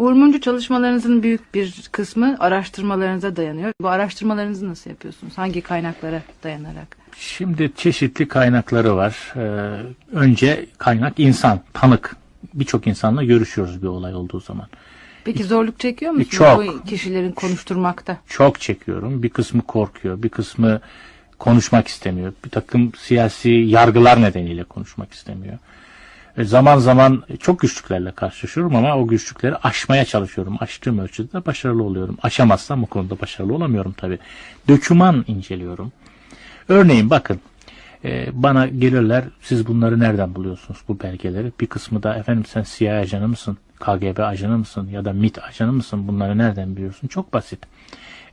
Uğur Mumcu çalışmalarınızın büyük bir kısmı araştırmalarınıza dayanıyor. Bu araştırmalarınızı nasıl yapıyorsunuz? Hangi kaynaklara dayanarak? Şimdi çeşitli kaynakları var. Ee, önce kaynak insan, tanık. Birçok insanla görüşüyoruz bir olay olduğu zaman. Peki zorluk çekiyor musunuz Çok. bu kişilerin konuşturmakta? Çok çekiyorum. Bir kısmı korkuyor, bir kısmı konuşmak istemiyor. Bir takım siyasi yargılar nedeniyle konuşmak istemiyor. E, zaman zaman çok güçlüklerle karşılaşıyorum ama o güçlükleri aşmaya çalışıyorum. Aştığım ölçüde de başarılı oluyorum. Aşamazsam bu konuda başarılı olamıyorum tabii. Döküman inceliyorum. Örneğin bakın e, bana gelirler siz bunları nereden buluyorsunuz bu belgeleri? Bir kısmı da efendim sen CIA ajanı mısın? KGB ajanı mısın? Ya da MIT ajanı mısın? Bunları nereden biliyorsun? Çok basit.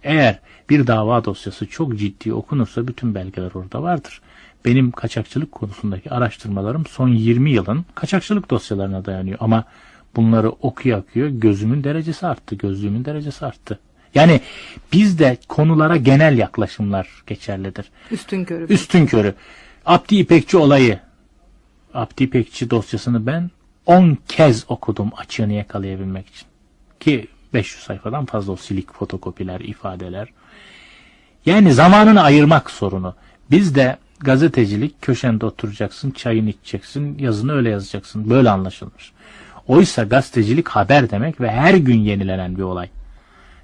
Eğer bir dava dosyası çok ciddi okunursa bütün belgeler orada vardır. Benim kaçakçılık konusundaki araştırmalarım son 20 yılın kaçakçılık dosyalarına dayanıyor. Ama bunları okuya okuyor gözümün derecesi arttı, gözlüğümün derecesi arttı. Yani bizde konulara genel yaklaşımlar geçerlidir. Üstün körü. Üstün körü. Abdi İpekçi olayı. Abdi İpekçi dosyasını ben 10 kez okudum açığını yakalayabilmek için. Ki 500 sayfadan fazla o silik fotokopiler, ifadeler. Yani zamanını ayırmak sorunu. Bizde gazetecilik köşende oturacaksın, çayını içeceksin, yazını öyle yazacaksın. Böyle anlaşılmış. Oysa gazetecilik haber demek ve her gün yenilenen bir olay.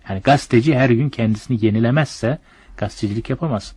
Yani gazeteci her gün kendisini yenilemezse gazetecilik yapamaz.